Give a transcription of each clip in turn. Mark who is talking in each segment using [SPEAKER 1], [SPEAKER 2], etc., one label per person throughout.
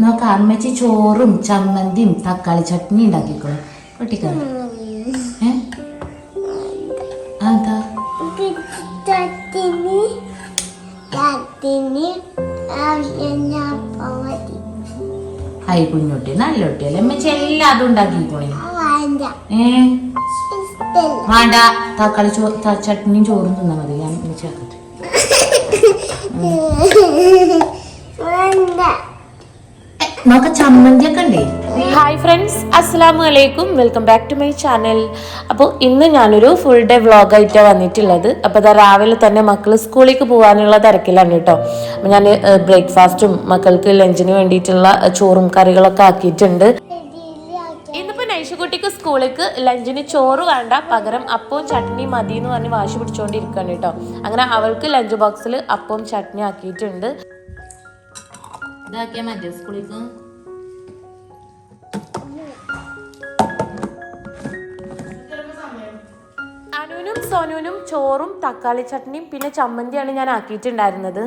[SPEAKER 1] നോക്ക അമ്മച്ചി ചോറും ചമ്മന്തിയും തക്കാളി ചട്നി ഉണ്ടാക്കിക്കോളും. പൊട്ടിക്കാം? ഏ? അതാ ഹൈ കുഞ്ഞുട്ടി നല്ല കുട്ടിയല്ലേ? അമ്മച്ചി എല്ലാം അതും ഉണ്ടാക്കിക്കോളേ.
[SPEAKER 2] വേണ്ട.
[SPEAKER 1] ഏ? വേണ്ട. തക്കാളി ചോ ചട്നിയും ചോറും തിന്നാ മതി. ഞാൻ അമ്മച്ചി ആക്കട്ടെ.
[SPEAKER 2] വേണ്ട.
[SPEAKER 1] ഉണ്ടേ?
[SPEAKER 3] ഹായ് ഫ്രണ്ട്സ് അസ്സാം വലൈക്കും welcome back to my channel അപ്പോൾ ഇന്ന് ഞാനൊരു ഫുൾ ഡേ വ്ളോഗായിട്ടാണ് വന്നിട്ടുള്ളത്. അപ്പോൾ അതാ രാവിലെ തന്നെ മക്കൾ സ്കൂളിലേക്ക് പോകാനുള്ള തിരക്കിലാണ് കേട്ടോ. അപ്പോൾ ഞാൻ ബ്രേക്ക്ഫാസ്റ്റും മക്കൾക്ക് ലഞ്ചിന് വേണ്ടിയിട്ടുള്ള ചോറും കറികളൊക്കെ ആക്കിയിട്ടുണ്ട്. നൈഷുകുട്ടിക്ക് സ്കൂളിലേക്ക് ലഞ്ചിന് ചോറ് വേണ്ട. പകരം അപ്പവും ചട്നി മതി എന്ന് പറഞ്ഞ് വാശി പിടിച്ചുകൊണ്ടിരിക്കുകയാണ് കേട്ടോ. അങ്ങനെ അവൾക്ക് ലഞ്ച് ബോക്സിൽ അപ്പവും ചട്നി ആക്കിയിട്ടുണ്ട്.
[SPEAKER 1] ഇതാക്കിയാ മറ്റേ സ്കൂളിക്ക്
[SPEAKER 3] അനുവിനും സോനുവിനും ചോറും തക്കാളി ചട്നിയും പിന്നെ ചമ്മന്തിയാണ് ഞാൻ ആക്കിയിട്ടുണ്ടായിരുന്നത്.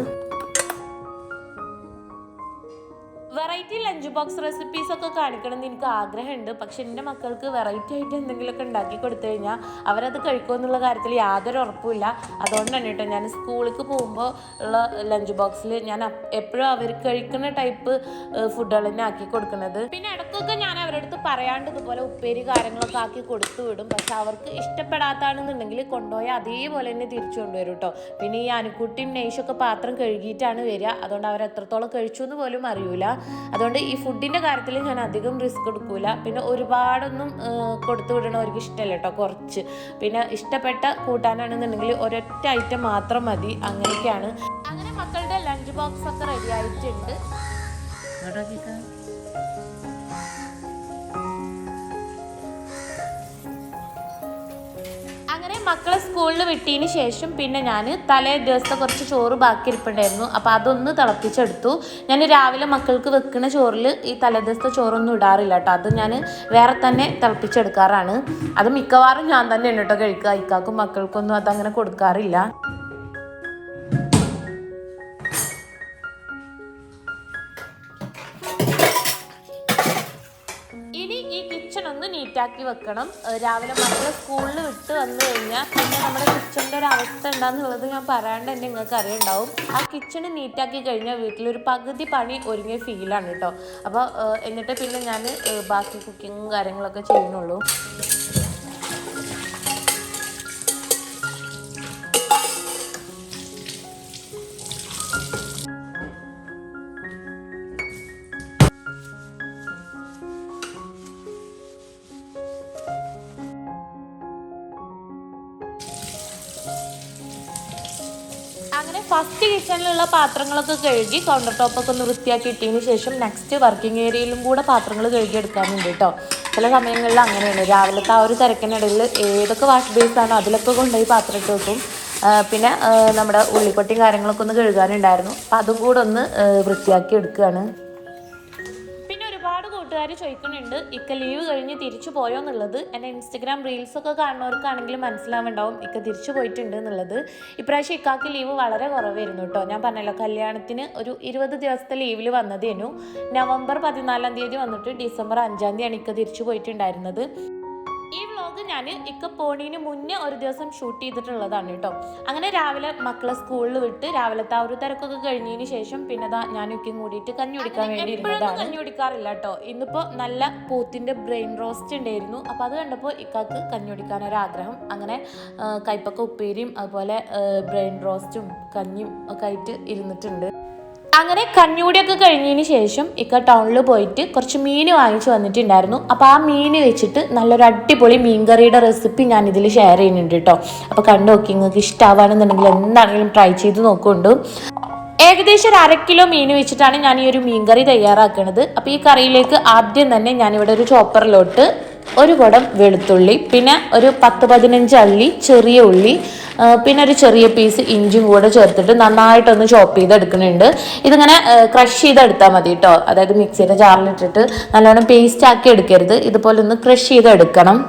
[SPEAKER 3] വെറൈറ്റി ലഞ്ച് ബോക്സ് റെസിപ്പീസ് ഒക്കെ കാണിക്കണം എന്ന് എനിക്ക് ആഗ്രഹമുണ്ട്. പക്ഷെ എന്റെ മക്കൾക്ക് വെറൈറ്റി ആയിട്ട് എന്തെങ്കിലുമൊക്കെ ഉണ്ടാക്കി കൊടുത്തു കഴിഞ്ഞാൽ അവരത് കഴിക്കുമോ എന്നുള്ള കാര്യത്തിൽ യാതൊരു ഉറപ്പുമില്ല. അതുകൊണ്ടാണ് കേട്ടോ ഞാൻ സ്കൂളിലേക്ക് പോകുമ്പോൾ ഉള്ള ലഞ്ച് ബോക്സിൽ ഞാൻ എപ്പോഴും അവർ കഴിക്കുന്ന ടൈപ്പ് ഫുഡുകൾ തന്നെ ആക്കി കൊടുക്കുന്നത്. പിന്നെ ഇടയ്ക്കൊക്കെ ഞാൻ അവരുടെ അടുത്ത് പറയാണ്ട് ഇതുപോലെ ഉപ്പേരി കാര്യങ്ങളൊക്കെ ആക്കി കൊടുത്തു വിടും. പക്ഷെ അവർക്ക് ഇഷ്ടപ്പെടാത്താണെന്നുണ്ടെങ്കിൽ കൊണ്ടുപോയാൽ അതേപോലെ തന്നെ തിരിച്ചു കൊണ്ടുവരും കേട്ടോ. പിന്നെ ഈ അനുക്കുട്ടിയും നെയ്ഷൊക്കെ പാത്രം കഴുകിയിട്ടാണ് വരിക. അതുകൊണ്ട് അവർ എത്രത്തോളം കഴിച്ചു എന്ന് പോലും അറിയൂല. അതുകൊണ്ട് ഈ ഫുഡിന്റെ കാര്യത്തിൽ ഞാൻ അധികം റിസ്ക് എടുക്കൂല. പിന്നെ ഒരുപാടൊന്നും കൊടുത്തു വിടണവർക്ക് ഇഷ്ടമല്ല കേട്ടോ കുറച്ച്. പിന്നെ ഇഷ്ടപ്പെട്ട കൂട്ടാനാണെന്നുണ്ടെങ്കിൽ ഒരൊറ്റ ഐറ്റം മാത്രം മതി. അങ്ങനെയൊക്കെയാണ്. അങ്ങനെ മക്കളുടെ ലഞ്ച് ബോക്സ് ഒക്കെ റെഡി ആയിട്ടുണ്ട്. മക്കളെ സ്കൂളിൽ വിട്ടതിന് ശേഷം പിന്നെ ഞാൻ തലേ ദിവസത്തെ കുറച്ച് ചോറ് ബാക്കി ഇരിപ്പുണ്ടായിരുന്നു അപ്പോൾ അതൊന്ന് തിളപ്പിച്ചെടുത്തു. ഞാൻ രാവിലെ മക്കൾക്ക് വെക്കുന്ന ചോറിൽ ഈ തലേ ദിവസത്തെ ചോറൊന്നും ഇടാറില്ല കേട്ടോ. അത് ഞാൻ വേറെ തന്നെ തിളപ്പിച്ചെടുക്കാറാണ്. അത് മിക്കവാറും ഞാൻ തന്നെയാണ് കേട്ടോ കഴിക്കുക. ഇക്കാക്കും മക്കൾക്കൊന്നും അതങ്ങനെ കൊടുക്കാറില്ല. നീറ്റാക്കി വെക്കണം. രാവിലെ മക്കളെ സ്കൂളിൽ വിട്ട് വന്നു കഴിഞ്ഞാൽ പിന്നെ നമ്മുടെ കിച്ചണിന്റെ ഒരു അവസ്ഥ ഉണ്ടാകുന്നുള്ളത് ഞാൻ പറയാണ്ട് തന്നെ നിങ്ങൾക്ക് അറിയുണ്ടാവും. ആ കിച്ചണ് നീറ്റാക്കി കഴിഞ്ഞാൽ വീട്ടിലൊരു പകുതി പണി ഒരുങ്ങിയ ഫീലാണ് കേട്ടോ. അപ്പോൾ എന്നിട്ട് പിന്നെ ഞാൻ ബാക്കി കുക്കിങ്ങും കാര്യങ്ങളൊക്കെ ചെയ്യുന്നുള്ളൂ. കിച്ചണിലുള്ള പാത്രങ്ങളൊക്കെ കഴുകി കൗണ്ടർ ടോപ്പൊക്കെ ഒന്ന് വൃത്തിയാക്കി ഇട്ടതിന് ശേഷം നെക്സ്റ്റ് വർക്കിംഗ് ഏരിയയിലും കൂടെ പാത്രങ്ങൾ കഴുകി എടുക്കാനുണ്ട് കേട്ടോ ചില സമയങ്ങളിൽ അങ്ങനെയാണ്. രാവിലത്തെ ആ ഒരു തിരക്കിനിടയിൽ ഏതൊക്കെ വാഷ് ബേസ് ആണോ അതിലൊക്കെ കൊണ്ടുപോയി പാത്രം ഇട്ട് വെക്കും. പിന്നെ നമ്മുടെ ഉള്ളിക്കൊട്ടിയും കാര്യങ്ങളൊക്കെ ഒന്ന് കഴുകാനുണ്ടായിരുന്നു. അപ്പം അതും കൂടെ ഒന്ന് വൃത്തിയാക്കി എടുക്കുകയാണ് കൂട്ടുകാർ ചോദിക്കുന്നുണ്ട് ഇക്ക ലീവ് കഴിഞ്ഞ് തിരിച്ചു പോയോ എന്നുള്ളത്. എന്റെ ഇൻസ്റ്റഗ്രാം റീൽസൊക്കെ കാണുന്നവർക്കാണെങ്കിൽ മനസ്സിലാവുണ്ടാവും ഇക്ക തിരിച്ചു പോയിട്ടുണ്ട് എന്നുള്ളത്. ഇപ്രാവശ്യം ഇക്കാക്ക് ലീവ് വളരെ കുറവായിരുന്നു കേട്ടോ ഞാൻ പറഞ്ഞല്ലോ കല്യാണത്തിന് ഒരു ഇരുപത് ദിവസത്തെ ലീവിൽ വന്നതേനു. നവംബർ പതിനാലാം തീയതി വന്നിട്ട് ഡിസംബർ അഞ്ചാം തീയതിയാണ് ഇക്ക തിരിച്ചു പോയിട്ടുണ്ടായിരുന്നത്. ഈ വ്ലോഗ് ഞാൻ ഇക്ക പോണീന് മുന്നേ ഒരു ദിവസം ഷൂട്ട് ചെയ്തിട്ടുള്ളതാണ് കേട്ടോ അങ്ങനെ രാവിലെ മക്കളെ സ്കൂളിൽ വിട്ട് രാവിലത്തെ ആ ഒരു തിരക്കൊക്കെ കഴിഞ്ഞതിന് ശേഷം പിന്നെ ദാ ഞാൻ ഇക്കും കൂടിയിട്ട് കഞ്ഞി കുടിക്കാൻ വേണ്ടി ഇരുന്നതാണ്. കഞ്ഞി കുടിക്കാറില്ല കേട്ടോ ഇന്നിപ്പോ നല്ല പോത്തിന്റെ ബ്രെയിൻ റോസ്റ്റ് ഉണ്ടായിരുന്നു. അപ്പോൾ അത് കണ്ടപ്പോൾ ഇക്കാക്ക് കഞ്ഞി കുടിക്കാൻ ഒരു ആഗ്രഹം അങ്ങനെ കൈപ്പക്ക ഉപ്പേരിയും അതുപോലെ ബ്രെയിൻ റോസ്റ്റും കഞ്ഞിയും ഒക്കെ ആയിട്ട് ഇരുന്നിട്ടുണ്ട്. അങ്ങനെ കഞ്ഞൂടിയൊക്കെ കഴിഞ്ഞതിന് ശേഷം ഇക്ക ടൗണിൽ പോയിട്ട് കുറച്ച് മീൻ വാങ്ങിച്ചു വന്നിട്ടുണ്ടായിരുന്നു. അപ്പോൾ ആ മീൻ വെച്ചിട്ട് നല്ലൊരു അടിപൊളി മീൻകറിയുടെ റെസിപ്പി ഞാൻ ഇതിൽ ഷെയർ ചെയ്യുന്നുണ്ട് കേട്ടോ അപ്പോൾ കണ്ടു നോക്കി നിങ്ങൾക്ക് ഇഷ്ടമാവുകയാണെന്നുണ്ടെങ്കിൽ എന്താണെങ്കിലും ട്രൈ ചെയ്ത് നോക്കുന്നുണ്ട്. ഏകദേശം ഒരു അര കിലോ മീൻ വെച്ചിട്ടാണ് ഞാൻ ഈ ഒരു മീൻകറി തയ്യാറാക്കുന്നത് അപ്പോൾ ഈ കറിയിലേക്ക് ആദ്യം തന്നെ ഞാനിവിടെ ഒരു ചോപ്പറിലോട്ട് ഒരു കുടം വെളുത്തുള്ളി പിന്നെ ഒരു പത്ത് പതിനഞ്ച് അള്ളി ചെറിയ ഉള്ളി പിന്നെ ഒരു ചെറിയ പീസ് ഇഞ്ചും കൂടെ ചേർത്തിട്ട് നന്നായിട്ടൊന്ന് ചോപ്പ് ചെയ്തെടുക്കുന്നുണ്ട്. ഇതിങ്ങനെ ക്രഷ് ചെയ്തെടുത്താൽ മതി കേട്ടോ അതായത് മിക്സിയുടെ ജാറിലിട്ടിട്ട് നല്ലോണം പേസ്റ്റ് ആക്കി എടുക്കരുത്. ഇതുപോലെ ഒന്ന് ക്രഷ് ചെയ്തെടുക്കണം.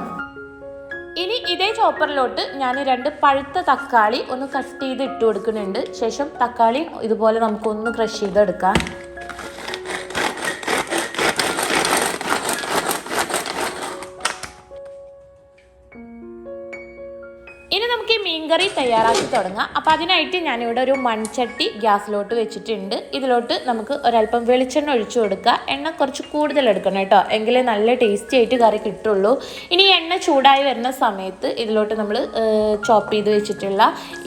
[SPEAKER 3] ഇനി ഇതേ ചോപ്പറിലോട്ട് ഞാൻ രണ്ട് പഴുത്ത തക്കാളി ഒന്ന് കട്ട് ചെയ്ത് ഇട്ട് കൊടുക്കുന്നുണ്ട്. ശേഷം തക്കാളി ഇതുപോലെ നമുക്കൊന്ന് ക്രഷ് ചെയ്തെടുക്കാം. മീൻകറി തയ്യാറാക്കി തുടങ്ങാം. അപ്പോൾ അതിനായിട്ട് ഞാനിവിടെ ഒരു മൺചട്ടി ഗ്യാസിലോട്ട് വെച്ചിട്ടുണ്ട്. ഇതിലോട്ട് നമുക്ക് ഒരല്പം വെളിച്ചെണ്ണ ഒഴിച്ചു കൊടുക്കുക. എണ്ണ കുറച്ച് കൂടുതൽ എടുക്കണം കേട്ടോ. എങ്കിലേ നല്ല ടേസ്റ്റി ആയിട്ട് കറി കിട്ടുള്ളൂ. ഇനി എണ്ണ ചൂടായി വരുന്ന സമയത്ത് ഇതിലോട്ട് നമ്മൾ ചോപ്പ് ചെയ്ത് വെച്ചിട്ടുള്ള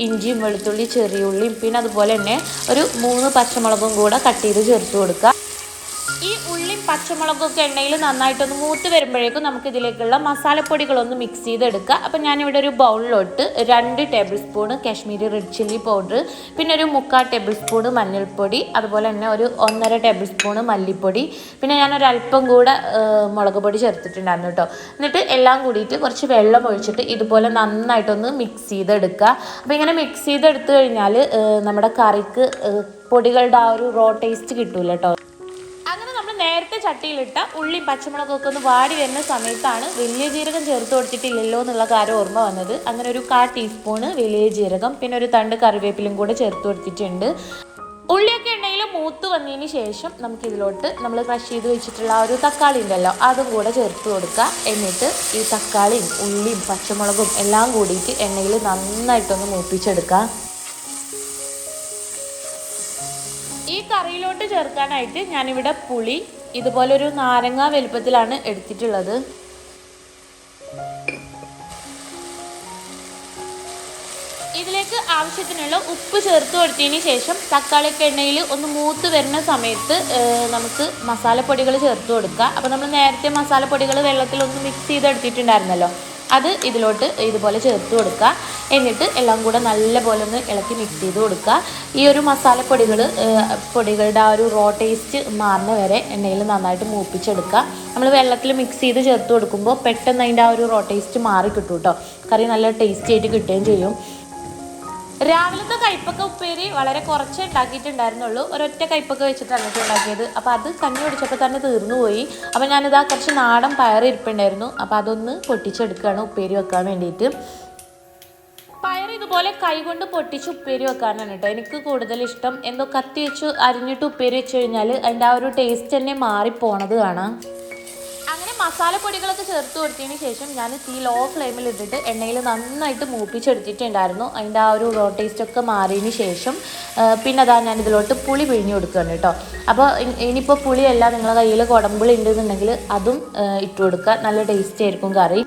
[SPEAKER 3] ഇഞ്ചിയും വെളുത്തുള്ളി ചെറിയുള്ളിയും പിന്നെ അതുപോലെ തന്നെ ഒരു മൂന്ന് പച്ചമുളകും കൂടെ കട്ട് ചെയ്ത് ചേർത്ത് കൊടുക്കുക. ഈ പച്ചമുളകൊക്കെ എണ്ണയിൽ നന്നായിട്ടൊന്ന് മൂത്ത് വരുമ്പോഴേക്കും നമുക്ക് ഇതിലേക്കുള്ള മസാലപ്പൊടികളൊന്ന് മിക്സ് ചെയ്തെടുക്കുക. അപ്പം ഞാനിവിടെ ഒരു ബൗളിലോട്ട് രണ്ട് tablespoon Kashmiri red chilli powder പിന്നെ ഒരു മുക്കാൽ ടേബിൾ സ്പൂണ് മഞ്ഞൾപ്പൊടി അതുപോലെ തന്നെ ഒരു ഒന്നര ടേബിൾ സ്പൂണ് മല്ലിപ്പൊടി പിന്നെ ഞാനൊരു അല്പം കൂടെ മുളക് പൊടി ചേർത്തിട്ടുണ്ടായിരുന്നു കേട്ടോ. എന്നിട്ട് എല്ലാം കൂടിയിട്ട് കുറച്ച് വെള്ളം ഒഴിച്ചിട്ട് ഇതുപോലെ നന്നായിട്ടൊന്ന് മിക്സ് ചെയ്തെടുക്കുക. അപ്പോൾ ഇങ്ങനെ മിക്സ് ചെയ്തെടുത്തു കഴിഞ്ഞാൽ നമ്മുടെ കറിക്ക് പൊടികളുടെ ആ ഒരു റോ ടേസ്റ്റ് കിട്ടൂല കേട്ടോ. നേരത്തെ ചട്ടിയിലിട്ട ഉള്ളി പച്ചമുളകൊക്കെ ഒന്ന് വാടി വരുന്ന സമയത്താണ് വലിയ ജീരകം ചേർത്ത് കൊടുത്തിട്ടില്ലല്ലോ എന്നുള്ള കാര്യം ഓർമ്മ വന്നത്. അങ്ങനെ ഒരു കാ ടീസ്പൂണ് വലിയ ജീരകം പിന്നെ ഒരു തണ്ട് കറിവേപ്പിലും കൂടെ ചേർത്ത് കൊടുത്തിട്ടുണ്ട്. ഉള്ളിയൊക്കെ ഉണ്ടെങ്കിൽ മൂത്ത് വന്നതിന് ശേഷം നമുക്ക് ഇതിലോട്ട് നമ്മൾ ക്രഷ് ചെയ്ത് വെച്ചിട്ടുള്ള ആ ഒരു തക്കാളി ഉണ്ടല്ലോ അതും കൂടെ ചേർത്ത് കൊടുക്കുക. എന്നിട്ട് ഈ തക്കാളിയും ഉള്ളിയും പച്ചമുളകും എല്ലാം കൂടിയിട്ട് എണ്ണയിൽ നന്നായിട്ടൊന്ന് മൂപ്പിച്ചെടുക്കുക. ഈ കറിയിലോട്ട് ചേർക്കാനായിട്ട് ഞാനിവിടെ പുളി ഇതുപോലൊരു നാരങ്ങ വലുപ്പത്തിലാണ് എടുത്തിട്ടുള്ളത്. ഇതിലേക്ക് ആവശ്യത്തിനുള്ള ഉപ്പ് ചേർത്ത് കൊടുത്തതിന് ശേഷം തക്കാളിയൊക്കെ എണ്ണയിൽ ഒന്ന് മൂത്ത് വരുന്ന സമയത്ത് നമുക്ക് മസാലപ്പൊടികൾ ചേർത്ത് കൊടുക്കുക അപ്പോൾ നമ്മൾ നേരത്തെ മസാലപ്പൊടികൾ വെള്ളത്തിൽ ഒന്ന് മിക്സ് ചെയ്തെടുത്തിട്ടുണ്ടായിരുന്നല്ലോ. അത് ഇതിലോട്ട് ഇതുപോലെ ചേർത്ത് കൊടുക്കുക. എന്നിട്ട് എല്ലാം കൂടെ നല്ലപോലെ ഒന്ന് ഇളക്കി മിക്സ് ചെയ്ത് കൊടുക്കുക. ഈ ഒരു മസാലപ്പൊടികൾ പൊടികളുടെ ആ ഒരു റോ ടേസ്റ്റ് മാറുന്ന വരെ എണ്ണയിൽ നന്നായിട്ട് മൂപ്പിച്ചെടുക്കുക. നമ്മൾ വെള്ളത്തിൽ മിക്സ് ചെയ്ത് ചേർത്ത് കൊടുക്കുമ്പോൾ പെട്ടെന്ന് അതിന്റെ ആ ഒരു റോ ടേസ്റ്റ് മാറി കിട്ടും കേട്ടോ കറി നല്ല ടേസ്റ്റി ആയിട്ട് കിട്ടുകയും ചെയ്യും. രാവിലത്തെ കയ്പക്ക ഉപ്പേരി വളരെ കുറച്ച് ഉണ്ടാക്കിയിട്ടുണ്ടായിരുന്നുള്ളൂ. ഒരൊറ്റ കയ്പക്ക വെച്ചിട്ടാണ് ഉണ്ടാക്കിയത്. അപ്പോൾ അത് കഞ്ഞി പിടിച്ചപ്പോൾ തന്നെ തീർന്നു പോയി. അപ്പോൾ ഞാനിതാ കുറച്ച് നാടൻ പയർ ഇരിപ്പുണ്ടായിരുന്നു. അപ്പോൾ അതൊന്ന് പൊട്ടിച്ചെടുക്കുകയാണ് ഉപ്പേരി വെക്കാൻ വേണ്ടിയിട്ട്. പയർ ഇതുപോലെ കൈകൊണ്ട് പൊട്ടിച്ച് ഉപ്പേരി വെക്കാനാണ് കേട്ടോ എനിക്ക് കൂടുതൽ ഇഷ്ടം. എന്തോ കത്തി വെച്ച് അരിഞ്ഞിട്ട് ഉപ്പേരി വെച്ച് കഴിഞ്ഞാൽ അതിന്റെ ആ ഒരു ടേസ്റ്റ് തന്നെ മാറിപ്പോണത് കാണാം. മസാലപ്പൊടികളൊക്കെ ചേർത്ത് കൊടുത്തതിന് ശേഷം ഞാൻ തീ ലോ ഫ്ലെയിമിൽ ഇട്ടിട്ട് എണ്ണയിൽ നന്നായിട്ട് മൂപ്പിച്ചെടുത്തിട്ടുണ്ടായിരുന്നു. അതിന്റെ ആ ഒരു റോ ടേസ്റ്റ് ഒക്കെ മാറിയതിന് ശേഷം പിന്നെ അതാ ഞാൻ ഇതിലോട്ട് പുളി പിഴിഞ്ഞ് കൊടുക്കുകയാണ് കേട്ടോ. അപ്പോൾ ഇനിയിപ്പോൾ പുളിയല്ല നിങ്ങളുടെ കയ്യിൽ കുടമ്പുളി ഉണ്ടെന്നുണ്ടെങ്കിൽ അതും ഇട്ട് കൊടുക്കുക. നല്ല ടേസ്റ്റ് ആയിരിക്കും കറി.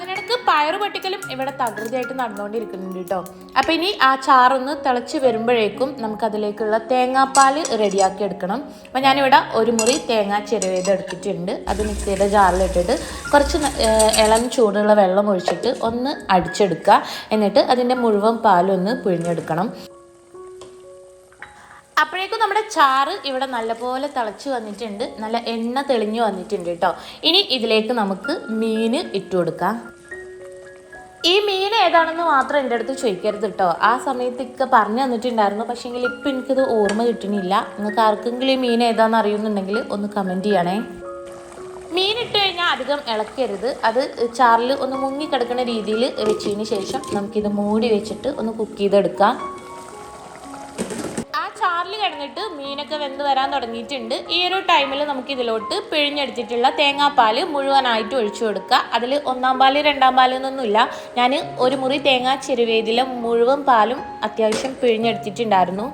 [SPEAKER 3] അതിനിടക്ക് പയറ് പൊട്ടിക്കലും ഇവിടെ തകൃതിയായിട്ട് നടന്നുകൊണ്ടിരിക്കുന്നുണ്ട് കേട്ടോ. അപ്പം ഇനി ആ ചാറൊന്ന് തിളച്ച് വരുമ്പോഴേക്കും നമുക്കതിലേക്കുള്ള തേങ്ങാപ്പാൽ റെഡിയാക്കി എടുക്കണം. അപ്പം ഞാനിവിടെ ഒരു മുറി തേങ്ങ ചിരവേത് എടുത്തിട്ടുണ്ട്. അത് മിക്സിയുടെ ജാറിലിട്ടിട്ട് കുറച്ച് ഇളം ചൂടുള്ള വെള്ളം ഒഴിച്ചിട്ട് ഒന്ന് അടിച്ചെടുക്കുക. എന്നിട്ട് അതിന്റെ മുഴുവൻ പാലൊന്ന് പിഴിഞ്ഞെടുക്കണം. അപ്പോഴേക്കും നമ്മുടെ ചാറ് ഇവിടെ നല്ലപോലെ തിളച്ച് വന്നിട്ടുണ്ട്. നല്ല എണ്ണ തെളിഞ്ഞു വന്നിട്ടുണ്ട് കേട്ടോ. ഇനി ഇതിലേക്ക് നമുക്ക് മീൻ ഇട്ട് കൊടുക്കാം. ഈ മീൻ ഏതാണെന്ന് മാത്രം എന്റെ അടുത്ത് ചോദിക്കരുത് കേട്ടോ. ആ സമയത്തൊക്കെ പറഞ്ഞു തന്നിട്ടുണ്ടായിരുന്നു. പക്ഷേങ്കിൽ ഇപ്പം എനിക്കത് ഓർമ്മ കിട്ടണില്ല നിങ്ങൾക്ക് ആർക്കെങ്കിലും ഈ മീൻ ഏതാണെന്ന് അറിയുന്നുണ്ടെങ്കിൽ ഒന്ന് കമന്റ് ചെയ്യണേ. മീൻ ഇട്ട് കഴിഞ്ഞാൽ അധികം ഇളക്കരുത്. അത് ചാറിൽ ഒന്ന് മുങ്ങിക്കിടക്കുന്ന രീതിയിൽ വെച്ചതിന് ശേഷം നമുക്കിത് മൂടി വെച്ചിട്ട് ഒന്ന് കുക്ക് ചെയ്തെടുക്കാം. ചാറിൽ കിടന്നിട്ട് മീനൊക്കെ വെന്ത് വരാൻ തുടങ്ങിയിട്ടുണ്ട്. ഈ ഒരു ടൈമിൽ നമുക്ക് ഇതിലോട്ട് പിഴിഞ്ഞെടുത്തിട്ടുള്ള തേങ്ങാപ്പാൽ മുഴുവനായിട്ട് ഒഴിച്ചു കൊടുക്കുക. അതിൽ ഒന്നാം പാൽ രണ്ടാം പാൽ എന്നൊന്നുമില്ല. ഞാൻ ഒരു മുറി തേങ്ങ ചെരുവേതിലെ മുഴുവൻ പാലും അത്യാവശ്യം പിഴിഞ്ഞെടുത്തിട്ടുണ്ടായിരുന്നു.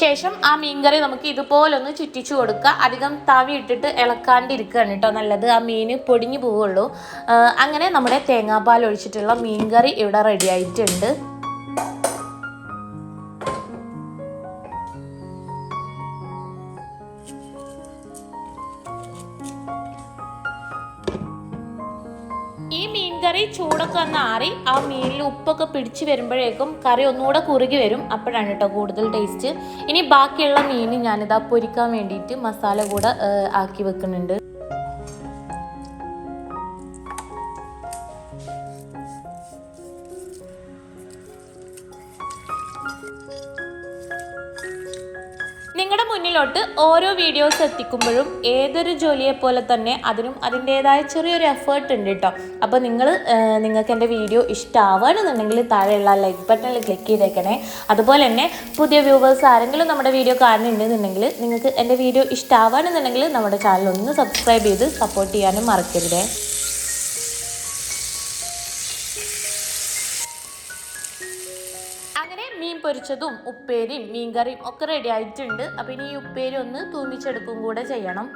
[SPEAKER 3] ശേഷം ആ മീൻകറി നമുക്ക് ഇതുപോലൊന്ന് ചുറ്റിച്ചു കൊടുക്കുക. അധികം തവി ഇട്ടിട്ട് ഇളക്കാണ്ടിരിക്കുകയാണ് കേട്ടോ. നല്ലത് ആ മീൻ പൊടിഞ്ഞു പോവുള്ളൂ അങ്ങനെ നമ്മുടെ തേങ്ങാപ്പാൽ ഒഴിച്ചിട്ടുള്ള മീൻകറി ഇവിടെ റെഡി ആയിട്ടുണ്ട്. മീൻകറി ചൂടൊക്കെ ഒന്ന് ആറി ആ മീനിൽ ഉപ്പൊക്കെ പിടിച്ച് വരുമ്പോഴേക്കും കറി ഒന്നുകൂടെ കുറുകി വരും. അപ്പോഴാണ് കേട്ടോ കൂടുതൽ ടേസ്റ്റ് ഇനി ബാക്കിയുള്ള മീൻ ഞാനിതാ പൊരിക്കാൻ വേണ്ടിയിട്ട് മസാല കൂടെ ആക്കി വെക്കുന്നുണ്ട്. നിങ്ങളുടെ മുന്നിലോട്ട് ഓരോ വീഡിയോസ് എത്തിക്കുമ്പോഴും ഏതൊരു ജോലിയെ പോലെ തന്നെ അതിനും അതിന്റേതായ ചെറിയൊരു എഫേർട്ട് ഉണ്ട് കേട്ടോ അപ്പോൾ നിങ്ങൾ നിങ്ങൾക്ക് എന്റെ വീഡിയോ ഇഷ്ടമാവുകയാണെന്നുണ്ടെങ്കിൽ താഴെയുള്ള ലൈക്ക് ബട്ടണിൽ ക്ലിക്ക് ചെയ്തേക്കണേ. അതുപോലെ തന്നെ പുതിയ വ്യൂവേഴ്സ് ആരെങ്കിലും നമ്മുടെ വീഡിയോ കാണുന്നുണ്ടെന്നുണ്ടെങ്കിൽ നിങ്ങൾക്ക് എന്റെ വീഡിയോ ഇഷ്ടമാവുകയാണെന്നുണ്ടെങ്കിൽ നമ്മുടെ ചാനൽ ഒന്ന് സബ്സ്ക്രൈബ് ചെയ്ത് സപ്പോർട്ട് ചെയ്യാനും മറക്കരുതേ. പൊരിച്ചതും ഉപ്പേരിയും മീൻകറിയും ഒക്കെ റെഡി ആയിട്ടുണ്ട്. അപ്പം ഇനി ഈ ഉപ്പേരി ഒന്ന് തൂമിച്ചെടുക്കും കൂടെ ചെയ്യണം.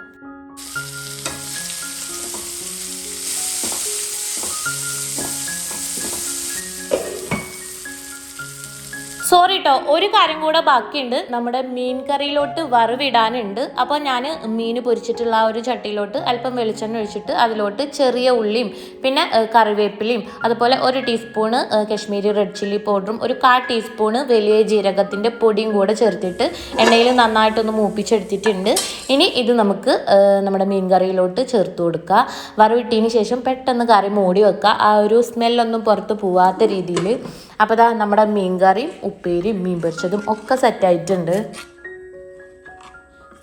[SPEAKER 3] സോറി കേട്ടോ ഒരു കാര്യം കൂടെ ബാക്കിയുണ്ട്. നമ്മുടെ മീൻ കറിയിലോട്ട് വറവിടാനുണ്ട്. അപ്പോൾ ഞാൻ മീൻ പൊരിച്ചിട്ടുള്ള ആ ഒരു ചട്ടിയിലോട്ട് അല്പം വെളിച്ചെണ്ണ ഒഴിച്ചിട്ട് അതിലോട്ട് ചെറിയ ഉള്ളിയും പിന്നെ കറിവേപ്പിലയും അതുപോലെ ഒരു ടീസ്പൂണ് കശ്മീരി റെഡ് ചില്ലി പൗഡറും ഒരു കാ ടീസ്പൂണ് വലിയ ജീരകത്തിന്റെ പൊടിയും കൂടെ ചേർത്തിട്ട് എണ്ണയിൽ നന്നായിട്ടൊന്ന് മൂപ്പിച്ചെടുത്തിട്ടുണ്ട്. ഇനി ഇത് നമുക്ക് നമ്മുടെ മീൻ കറിയിലോട്ട് ചേർത്ത് കൊടുക്കുക. വറവിട്ടതിന് ശേഷം പെട്ടെന്ന് കറി മൂടി വെക്കുക. ആ ഒരു സ്മെല്ലൊന്നും പുറത്ത് പോവാത്ത രീതിയിൽ അപ്പോൾ ദാ നമ്മുടെ മീൻ കറിയും ഉപ്പേരിയും മീൻ പൊരിച്ചതും ഒക്കെ സെറ്റായിട്ടുണ്ട്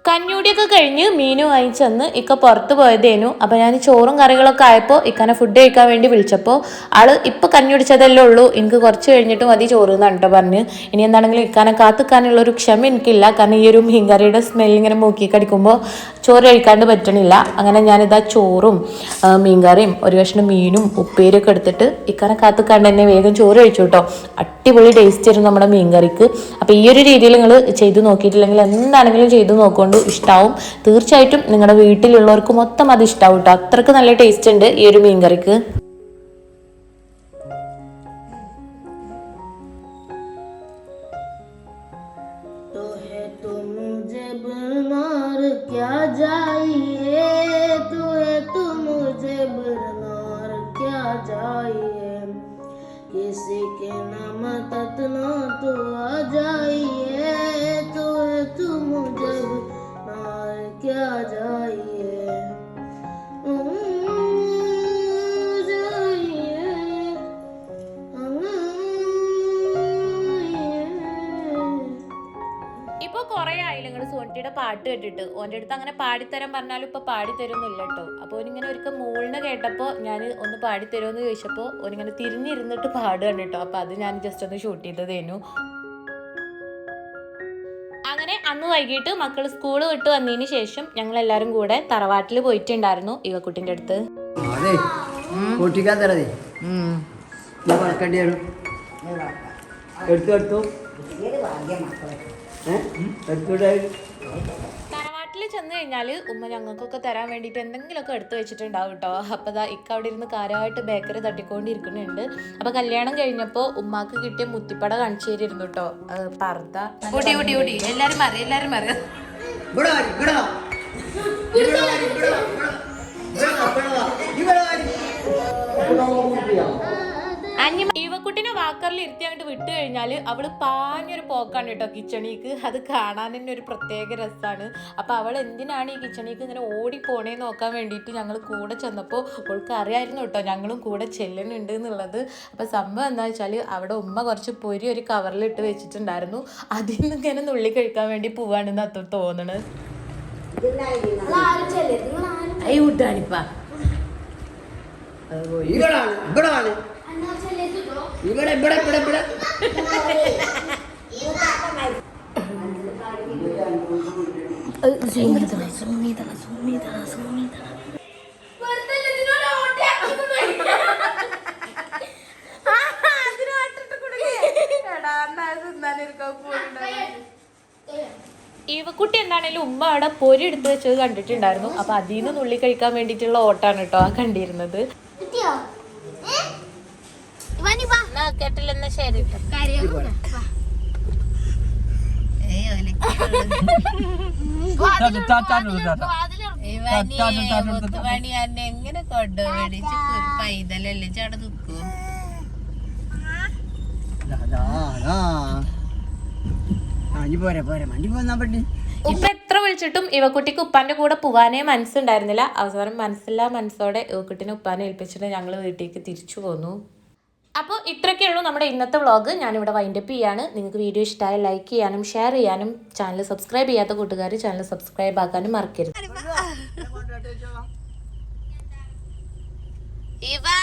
[SPEAKER 3] കഞ്ഞൂടിയൊക്കെ കഴിഞ്ഞ് മീനു വാങ്ങിച്ചെന്ന് ഇക്ക പുറത്ത് പോയതേനു. അപ്പോൾ ഞാൻ ചോറും കറികളൊക്കെ ആയപ്പോൾ ഇക്കനെ ഫുഡ് കഴിക്കാൻ വേണ്ടി വിളിച്ചപ്പോൾ ആൾ ഇപ്പോൾ കഞ്ഞുടിച്ചതല്ലേ ഉള്ളൂ എനിക്ക് കുറച്ച് കഴിഞ്ഞിട്ട് മതി ചോറ് എന്നാണ് കേട്ടോ പറഞ്ഞ്. ഇനി എന്താണെങ്കിലും ഇക്കാനെ കാത്തുക്കാനുള്ള ഒരു ക്ഷമ എനിക്കില്ല കാരണം ഈ ഒരു മീൻ കറിയുടെ സ്മെൽ ഇങ്ങനെ മൂക്കി കടിക്കുമ്പോൾ ചോറ് കഴിക്കാണ്ട് പറ്റണില്ല. അങ്ങനെ ഞാനിതാ ചോറും മീൻകറിയും മീൻ കറിയും ഒരു കഷ്ണം മീനും ഉപ്പേരിയൊക്കെ എടുത്തിട്ട് ഇക്കാനെ കാത്തുക്കാണ്ട് തന്നെ വേഗം ചോറ് കഴിച്ചു കേട്ടോ അടിപൊളി ടേസ്റ്റ് ആയിരുന്നു നമ്മുടെ മീൻകറിക്ക്. അപ്പൊ ഈ ഒരു രീതിയിൽ നിങ്ങൾ ചെയ്ത് നോക്കിയിട്ടില്ലെങ്കിൽ എന്താണെങ്കിലും ചെയ്ത് നോക്കൊണ്ട് ഇഷ്ടാവും തീർച്ചയായിട്ടും നിങ്ങളുടെ വീട്ടിലുള്ളവർക്ക് മൊത്തം അത് ഇഷ്ടാവും കേട്ടോ അത്രക്ക് നല്ല ടേസ്റ്റ് ഉണ്ട് ഈ ഒരു മീൻ കറിക്ക്
[SPEAKER 1] तो है तो मुझे बनार क्या जाइए तो है तो मुझे बनार क्या जाइए किसी के नाम ततना तो आ जाइए
[SPEAKER 3] ഇപ്പോൾ കുറേ ആയില്ല നിങ്ങൾ സോണിറ്റിയുടെ പാട്ട് കേട്ടിട്ട്? ഓന്റെ അടുത്ത് അങ്ങനെ പാടിത്തരാൻ പറഞ്ഞാലും ഇപ്പൊ പാടിത്തരുന്നില്ല കേട്ടോ അപ്പോൾ ഓനിങ്ങനെ ഒരിക്കൽ മൂളിന് കേട്ടപ്പോൾ ഞാൻ ഒന്ന് പാടിത്തരുമെന്ന് ചോദിച്ചപ്പോൾ ഓനിങ്ങനെ തിരിഞ്ഞിരുന്നിട്ട് പാടുകയാണ് കേട്ടോ അപ്പോൾ അത് ഞാൻ ജസ്റ്റ് ഒന്ന് ഷൂട്ട് ചെയ്തതേനു. അന്ന് വൈകിട്ട് മക്കൾ സ്കൂൾ വിട്ട് വന്നതിന് ശേഷം ഞങ്ങൾ എല്ലാവരും കൂടെ തറവാട്ടിൽ പോയിട്ടുണ്ടായിരുന്നു ഇവക്കുട്ടിന്റെ അടുത്ത്.
[SPEAKER 4] എടുത്തു എടുത്തു
[SPEAKER 3] എടുത്തു. ചെന്ന് കഴിഞ്ഞാൽ ഉമ്മ ഞങ്ങൾക്കൊക്കെ തരാൻ വേണ്ടിയിട്ട് എന്തെങ്കിലുമൊക്കെ എടുത്തു വെച്ചിട്ടുണ്ടാവും കേട്ടോ അപ്പോൾ ദാ ഇക്ക അവിടെ ഇരുന്ന് കാര്യമായിട്ട് ബേക്കറി തട്ടിക്കൊണ്ടിരിക്കുന്നുണ്ട്. അപ്പോൾ കല്യാണം കഴിഞ്ഞപ്പോൾ ഉമ്മാക്ക് കിട്ടിയ മുത്തിപ്പട കാണിച്ചു തരുന്നു കേട്ടോ പർദ്ദ. എല്ലാവരും അറിയാം എല്ലാവരും അറിയാം ഇരുത്തി അങ്ങോട്ട് വിട്ട് കഴിഞ്ഞാൽ അവൾ പാഞ്ഞൊരു പോക്കാണ് കേട്ടോ കിച്ചണിക്ക്. അത് കാണാൻ തന്നെ ഒരു പ്രത്യേക രസമാണ് അപ്പോൾ അവൾ എന്തിനാണ് ഈ കിച്ചണിക്ക് ഇങ്ങനെ ഓടി പോണേ നോക്കാൻ വേണ്ടിയിട്ട് ഞങ്ങൾ കൂടെ ചെന്നപ്പോൾ അവൾക്ക് അറിയായിരുന്നു കേട്ടോ ഞങ്ങളും കൂടെ ചെല്ലുന്നുണ്ട് എന്നുള്ളത്. അപ്പോൾ സംഭവം എന്താ വെച്ചാൽ അവിടെ ഉമ്മ കുറച്ച് പൊരി ഒരു കവറിലിട്ട് വെച്ചിട്ടുണ്ടായിരുന്നു. അതിൽ നിന്ന് ഇങ്ങനെ നുള്ളി കഴിക്കാൻ വേണ്ടി പോവാണെന്ന് അത്ര തോന്നണത്
[SPEAKER 4] അത് പോയി. ഇവിടെ ഇവിടെ ഇവിടെ ഇവിടെ.
[SPEAKER 3] കുട്ടി എന്താണേലും ഉമ്മ അവിടെ പൊരി എടുത്ത് വെച്ചത് കണ്ടിട്ടുണ്ടായിരുന്നു. അപ്പൊ അതിൽ നിന്ന് നുള്ളി കഴിക്കാൻ വേണ്ടിട്ടുള്ള ഓട്ടാണ് കേട്ടോ ആ കണ്ടിരുന്നത്
[SPEAKER 2] കിട്ടിയോ ഏ? ഇവാനി വാ.
[SPEAKER 3] കേട്ടില്ലെന്ന ശരി.
[SPEAKER 2] കരയാ.
[SPEAKER 1] എങ്ങനെ കൊണ്ടുപോടിച്ച് പൈതലല്ലേ? ചട
[SPEAKER 4] മഞ്ഞി പോരെ പോരെ. മഞ്ഞി പോന്നാ പറ്റി
[SPEAKER 3] ഇപ്പൊ എത്ര വിളിച്ചിട്ടും ഇവക്കുട്ടിക്ക് ഉപ്പാന്റെ കൂടെ പോവാനേ മനസ്സുണ്ടായിരുന്നില്ല. അവസാനം മനസ്സില്ലാ മനസ്സോടെ ഇവക്കുട്ടിനെ ഉപ്പാനെ ഏൽപ്പിച്ചിട്ട് ഞങ്ങൾ വീട്ടിലേക്ക് തിരിച്ചു പോന്നു. അപ്പോൾ ഇത്രയൊക്കെ ഉള്ളൂ നമ്മുടെ ഇന്നത്തെ വ്ളോഗ്. ഞാനിവിടെ വൈൻഡപ്പ് ചെയ്യാണ്. നിങ്ങൾക്ക് വീഡിയോ ഇഷ്ടമായ ലൈക്ക് ചെയ്യാനും ഷെയർ ചെയ്യാനും ചാനൽ സബ്സ്ക്രൈബ് ചെയ്യാത്ത കൂട്ടുകാർ ചാനൽ സബ്സ്ക്രൈബ് ആക്കാനും മറക്കരുത്.
[SPEAKER 2] ഇവാ.